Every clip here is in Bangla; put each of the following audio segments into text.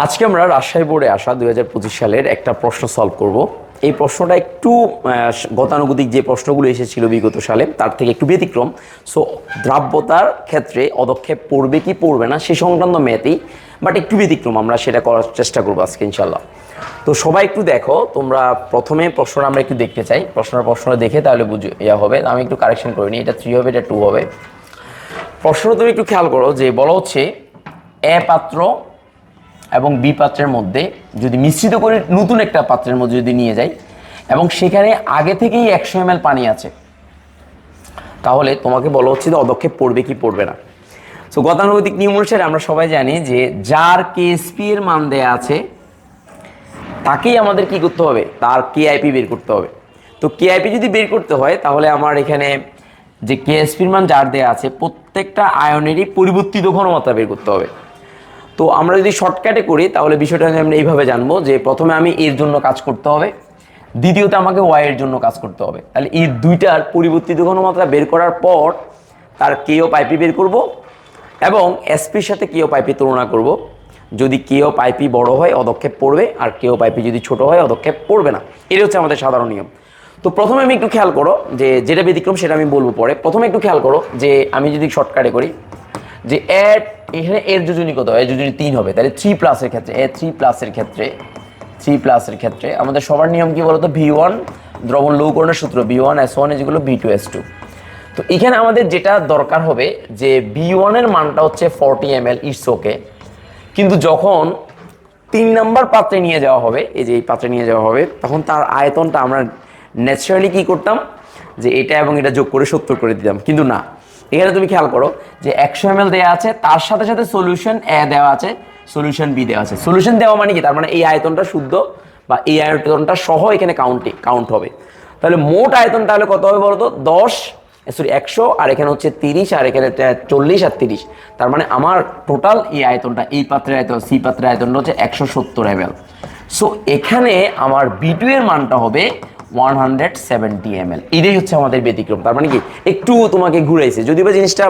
আজকে আমরা রাজশাহী বোর্ডে আসা দুই সালের একটা প্রশ্ন সলভ করব। এই প্রশ্নটা একটু গতানুগতিক যে প্রশ্নগুলো এসেছিল বিগত সালে, তার থেকে একটু ব্যতিক্রম। সো দ্রাব্যতার ক্ষেত্রে অদক্ষেপ পড়বে কি পড়বে না সে সংক্রান্ত ম্যাথই বাট একটু ব্যতিক্রম, আমরা সেটা করার চেষ্টা করব আজকে ইনশাল্লাহ তো সবাই একটু দেখো, তোমরা প্রথমে প্রশ্নটা আমরা একটু দেখতে চাই। প্রশ্নটা প্রশ্নটা দেখে তাহলে বুঝে, ইয়া হবে। আমি একটু কারেকশন করিনি এটা থ্রি হবে, এটা টু হবে। প্রশ্নটা তুমি একটু খেয়াল করো যে বলা হচ্ছে, এ পাত্র এবং বি পাত্রের মধ্যে যদি মিশ্রিত করে নতুন একটা পাত্রের মধ্যে যদি নিয়ে যাই, এবং সেখানে আগে থেকেই একশো এম পানি আছে, তাহলে তোমাকে বলা হচ্ছে যে অদক্ষেপ পড়বে কি পড়বে না। সো গতানুগতিক নিয়ম অনুসারে আমরা সবাই জানি যে যার কেএসপি এর মান দেয়া আছে, তাকেই আমাদের কি করতে হবে? তার কেআইপি বের করতে হবে। তো কেআইপি যদি বের করতে হয়, তাহলে আমার এখানে যে কেএসপির মান যার দেয়া আছে, প্রত্যেকটা আয়নেরই পরিবর্তিত ঘনমাত্রা বের করতে হবে। তো আমরা যদি শর্টকাটে করি, তাহলে বিষয়টা আমরা এইভাবে জানব যে প্রথমে আমি এর জন্য কাজ করতে হবে, দ্বিতীয়ত আমাকে ওয়াই এর জন্য কাজ করতে হবে। তাহলে এই দুইটার পরিবর্তিত ঘনমাত্রা বের করার পর তার কেও পাইপি বের করব এবং এসপির সাথে কেও পাইপি তুলনা করব। যদি কেও পাইপি বড় হয় অদক্ষেপ পড়বে, আর কেও পাইপি যদি ছোট হয় অদক্ষেপ পড়বে না। এটা হচ্ছে আমাদের সাধারণ নিয়ম। তো প্রথমে আমি একটু খেয়াল করো যে যেটা ব্যতিক্রম সেটা আমি বলব পরে। প্রথমে একটু খেয়াল করো যে আমি যদি শর্টকাটে করি যে এর এখানে এর যোজনী কত এর যোজনী তিন হবে। তাহলে থ্রি প্লাসের ক্ষেত্রে এ থ্রি প্লাসের ক্ষেত্রে থ্রি প্লাসের ক্ষেত্রে আমাদের সবার নিয়ম কি বলতো? ভি ওয়ান দ্রবণ লৌকরণের সূত্র বি ওয়ান এস ওয়ান যেগুলো বি টু এস টু তো এখানে আমাদের যেটা দরকার হবে যে বি ওয়ানের মানটা হচ্ছে forty M L it's okay কিন্তু যখন তিন নাম্বার পাত্রে নিয়ে যাওয়া হবে, এই যে এই পাত্রে নিয়ে যাওয়া হবে, তখন তার আয়তনটা আমরা ন্যাচারালি কি করতাম? যে এটা এবং এটা যোগ করে সত্তর করে দিতাম। কিন্তু না এখানে তুমি খেয়াল করো যে একশো এম দেওয়া আছে, তার সাথে সাথে সলিউশন এ দেওয়া আছে সলিউশন বি দেওয়া আছে। সলিউশন দেওয়া মানে কি? তার মানে এই আয়তনটা শুদ্ধ বা এই আয়তনটা সহ এখানে কাউন্টে কাউন্ট হবে। তাহলে মোট আয়তন তাহলে কত হবে বলো তো দশ সরি একশো, আর এখানে হচ্ছে তিরিশ, আর এখানে চল্লিশ আর তিরিশ। তার মানে আমার টোটাল এই আয়তনটা, এই পাত্রের আয়তন, সি পাত্রের আয়তনটা হচ্ছে একশো সত্তর এম সো এখানে আমার বি টু এর মানটা হবে one hundred seventy M L এটাই হচ্ছে আমাদের ব্যতিক্রম। তার মানে কি? একটু তোমাকে ঘুরাইছে। যদিও বা জিনিসটা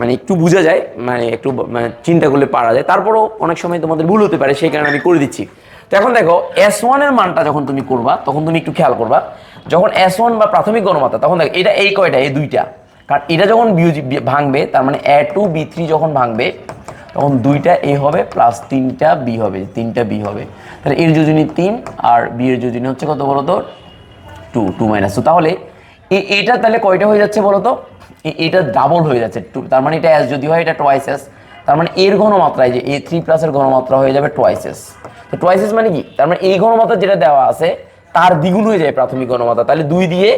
মানে একটু বোঝা যায় মানে একটু মানে চিন্তা করলে পারা যায়। তারপরেও অনেক সময় তোমাদের ভুল হতে পারে, সেই কারণে আমি করে দিচ্ছি। তো এখন দেখো এস ওয়ানের মানটা যখন তুমি করবা, তখন তুমি একটু খেয়াল করবা, যখন এস ওয়ান বা প্রাথমিক গণমাত্রা, তখন দেখো, এটা এই কয়টা? এই দুইটা। কারণ এটা যখন ভাঙবে, তার মানে এ টু বি থ্রি যখন ভাঙবে, তখন দুইটা এ হবে প্লাস তিনটা বি হবে, তিনটা বি হবে। তাহলে এর যোজনী তিন, আর বি এর যোজনী হচ্ছে কত বলো তো টু টু মাইনাস টু তাহলে এটা তাহলে কয়টা হয়ে যাচ্ছে বলো তো এটা ডাবল হয়ে যাচ্ছে টু, তার মানে এটা এস যদি হয় এটা টোয়াইস এস তার মানে এর ঘনমাত্রায় যে এ থ্রি প্লাসের ঘনমাত্রা হয়ে যাবে টোয়াইস এস তো টোয়াইস এস মানে কি? তার মানে এই ঘনমাত্রা যেটা দেওয়া আছে, তার দ্বিগুণ হয়ে যায় প্রাথমিক ঘনমাত্রা। তাহলে দুই দিয়ে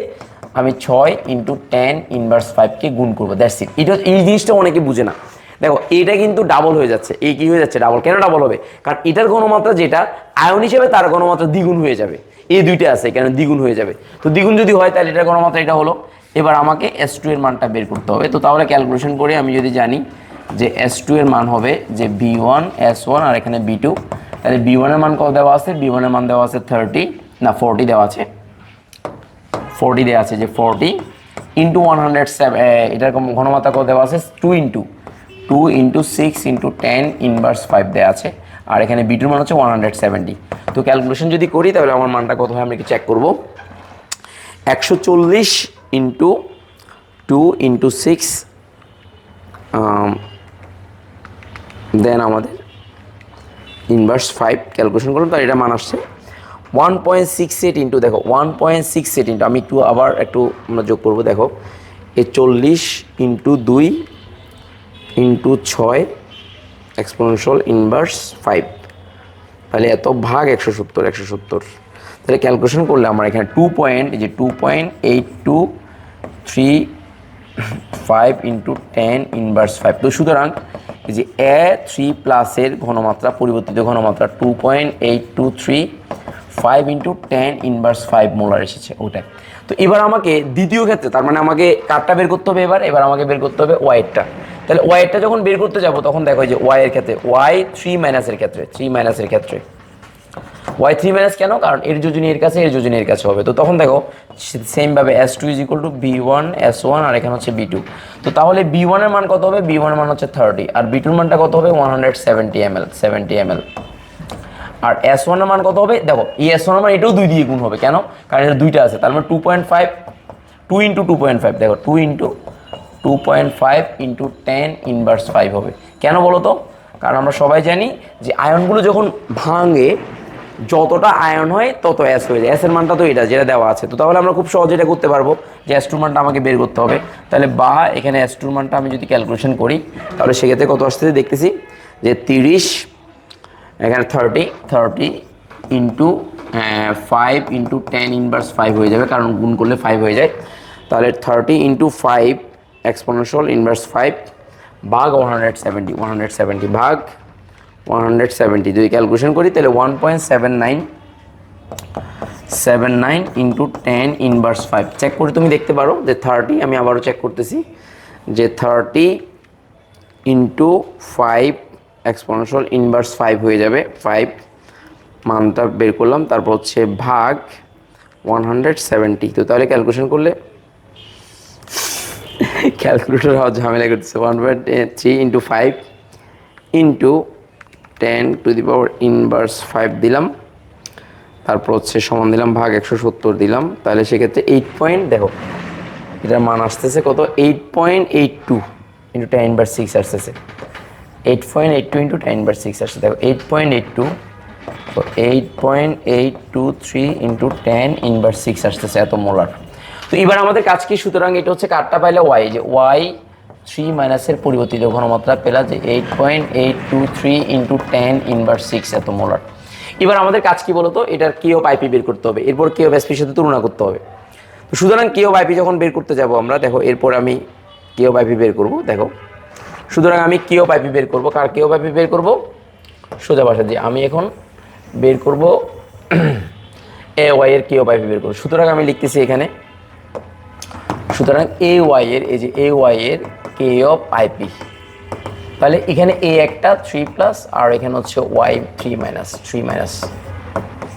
আমি ছয় ইন্টু টেন ইনভার্স ফাইভকে গুণ করব দ্যাটস ইট এটা, এই জিনিসটা অনেকে বুঝে না। দেখো, এটা কিন্তু ডাবল হয়ে যাচ্ছে। এই কি হয়ে যাচ্ছে? ডাবল কেন ডাবল হবে? কারণ এটার ঘনমাত্রা যেটা, আয়ন হিসেবে তার ঘনমাত্রা দ্বিগুণ হয়ে যাবে। এই দুইটা আছে, কেন দ্বিগুণ হয়ে যাবে? তো দ্বিগুণ যদি হয়, তাহলে এটার ঘনমাত্রা এটা হলো। এবার আমাকে এস টু এর মানটা বের করতে হবে। তো তাহলে ক্যালকুলেশন করে আমি যদি জানি যে এস টু এর মান হবে যে বি ওয়ান এস ওয়ান আর এখানে বি টু তাহলে বি ওয়ানের মান কত দেওয়া আছে? বি ওয়ানের মান দেওয়া আছে থার্টি না ফোরটি দেওয়া আছে। ফোরটি দেওয়া আছে যে forty into one hundred seven এটার ঘনমাত্রা কত দেওয়া আছে? Two into two into six into ten inverse five দেওয়া আছে। আর এখানে বিটুর মান হচ্ছে ওয়ান হান্ড্রেড সেভেন্টি তো ক্যালকুলেশন যদি করি, তাহলে আমার মানটা কত হয়? আমি চেক করব। একশো চল্লিশ into two into six then আমাদের ইনভার্স ফাইভ ক্যালকুলেশন করলাম তার এটা মান আসছে। One point six eight into দেখো one point six eight into আমি একটু আবার একটু আমরা যোগ করব, দেখো। এ চল্লিশ ইন্টু দুই ইন্টু ছয় এক্সপোনেনশিয়াল ইনভার্স ফাইভ তাহলে এত ভাগ একশো সত্তর একশো সত্তর। তাহলে ক্যালকুলেশন করলে আমার এখানে টু পয়েন্ট যে two point eight two three five into ten inverse five তো সুতরাং যে এ থ্রি প্লাসের ঘনমাত্রা, পরিবর্তিত ঘনমাত্রা two point eight two three five into ten inverse five molar এসেছে ওটাই তো এবার আমাকে দ্বিতীয় ক্ষেত্রে, তার মানে আমাকে কারটা বের করতে হবে এবার এবার আমাকে বের করতে হবে ওয়াইটটা তাহলে ওয়াইটা যখন বের করতে যাব, তখন দেখো যে ওয়াই এর ক্ষেত্রে ওয়াই থ্রি মাইনাসের ক্ষেত্রে থ্রি মাইনাসের ক্ষেত্রে। ওয়াই থ্রি মাইনাস কেন? কারণ এর যোজনী এর কাছে, এর যোজনী এর কাছে হবে। তো তখন দেখো সেমভাবে S two is equal to B one S one আর এখানে হচ্ছে বি টু তো তাহলে বি ওয়ানের মান কত হবে? বি ওয়ানের মান হচ্ছে থার্টি আর বি টুর মানটা কত হবে? One hundred seventy M L seventy M L আর এস ওয়ানের মান কত হবে? দেখো, এই এস ওয়ানের মান এটাও দুই দিয়ে গুণ হবে। কেন? কারণ এটা দুইটা আছে। তার মানে two point five two into two point five দেখো two into two point five into ten inverse five হবে। কেন বলো তো কারণ আমরা সবাই জানি যে আয়নগুলো যখন ভাঙে, যতটা আয়ন হয় তত অ্যাস হয়ে যায়। অ্যাসের মানটা তো এটা, যেটা দেওয়া আছে। তো তাহলে আমরা খুব সহজে এটা করতে পারব যে অ্যাস টুর মানটা আমাকে বের করতে হবে। তাহলে বা এখানে অ্যাস টুর মানটা আমি যদি ক্যালকুলেশন করি, তাহলে সেক্ষেত্রে কত আসতেছে দেখতেছি যে তিরিশ, এখানে thirty thirty into five into ten inverse five হয়ে যাবে। কারণ গুণ করলে ফাইভ হয়ে যায়। তাহলে thirty into five exponential inverse five ভাগ one hundred seventy one hundred seventy ভাগ ওয়ান হান্ড্রেড সেভেন্টি যদি ক্যালকুলেশন করি, তাহলে one point seven nine seven nine into ten inverse five check করে তুমি দেখতে পারো যে থার্টি আমি আবারও চেক করতেছি, যে thirty into five exponential inverse five হয়ে যাবে। ফাইভ মানটা বের করলাম, তারপর হচ্ছে ভাগ ওয়ান হান্ড্রেড সেভেন্টি তো তাহলে ক্যালকুলেশন করলে ক্যালকুলেটর হওয়ার ঝামেলা করতেছে। One point three into five into ten to the power inverse five দিলাম। তারপর হচ্ছে সমান দিলাম, ভাগ একশো সত্তর দিলাম। তাহলে সেক্ষেত্রে এইট পয়েন্ট দেখো, এটার মান আসতেছে কত? Eight point eight two into ten inverse six আসতেছে। Eight point eight two into ten inverse six আসছে। দেখো eight point eight two eight point eight two three into ten inverse six আসতেছে, এত মোলার তো এবার আমাদের কাজ কি? সুতরাং এটা হচ্ছে কারটা পাইলে ওয়াই যে ওয়াই থ্রি মাইনাসের পরিবর্তিত ঘনমাত্রা পেলা যে eight point eight two three into ten inverse six এত মোলার এবার আমাদের কাজ কি বলতো? এটার কেও পাইপি বের করতে হবে। এরপর কেও ব্যাসপির সাথে তুলনা করতে হবে। তো সুতরাং কেও পাইপি যখন বের করতে যাব আমরা, দেখো, এরপর আমি কেও পাইপি বের করব, দেখো। সুতরাং আমি কেও পাইপি বের করব। কার কেও পাইপি বের করব? সোজা বাসা দিয়ে আমি এখন বের করব এ ওয়াই এর কেও পাইপি বের করব। সুতরাং আমি লিখতেছি এখানে সুতরাং এ ওয়াই এর, এই যে এ ওয়াই এর কে অফ আইপি তাহলে এখানে এ একটা থ্রি প্লাস আর এখানে হচ্ছে Y three minus three minus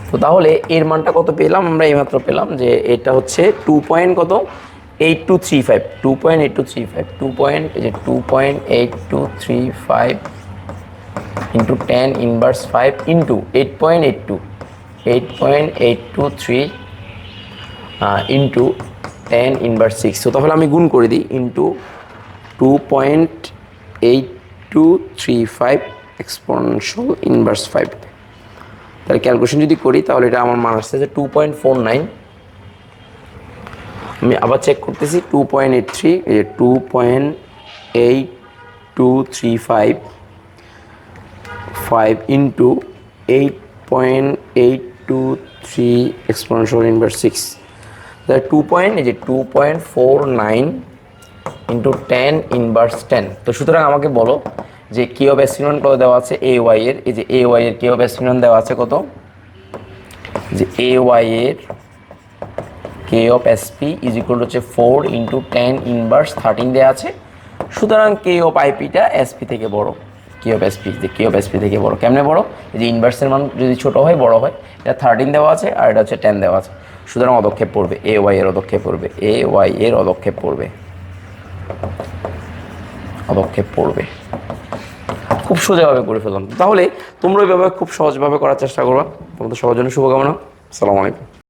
তো তাহলে এর মানটা কত পেলাম? আমরা এইমাত্র পেলাম যে এটা হচ্ছে টু পয়েন্ট কত? Eight two three five two point eight two three five two point এই যে two point eight two three five into ten inverse five into eight point eight two eight point eight two three into ten inverse six তো তাহলে আমি গুণ করে দিই into two point eight two three five exponential inverse five তাহলে ক্যালকুলেশন যদি করি, তাহলে এটা আমার মান আসছে যে টু পয়েন্ট ফোর নাইন আমি আবার চেক করতেছি টু পয়েন্ট এইট থ্রি এই যে two point eight two three five five into eight point eight two three exponential inverse six তাহলে টু পয়েন্ট এই যে two point four nine into ten inverse ten তো সুতরাং আমাকে বলো যে কে অফ এসিনন কত দেওয়া আছে? এ ওয়াই এর। এই যে এ ওয়াই এর কে অফ এসিনন দেওয়া আছে কত? যে এ ওয়াই এর K of SP is equal হচ্ছে four into ten inverse thirteen দেওয়া আছে। সুতরাং কে অফ আইপিটা এসপি থেকে বড়। কে অফ এসপি যে কে অফ এসপি থেকে বড়? কেমনে বড়? এই যে ইনভার্সের মান যদি ছোট হয়, বড় হয়, এটা থার্টিন দেওয়া আছে আর এটা হচ্ছে টেন দেওয়া আছে। সুতরাং অদক্ষেপ পড়বে এ ওয়াই এর অদক্ষেপ পড়বে এ ওয়াই এর অদক্ষেপ পড়বে। পদক্ষেপ পড়বে। খুব সোজাভাবে করে ফেললাম। তাহলে তোমরা ওইভাবে খুব সহজভাবে করার চেষ্টা করবা। তোমাদের সবার জন্য শুভকামনা। আসসালামু আলাইকুম।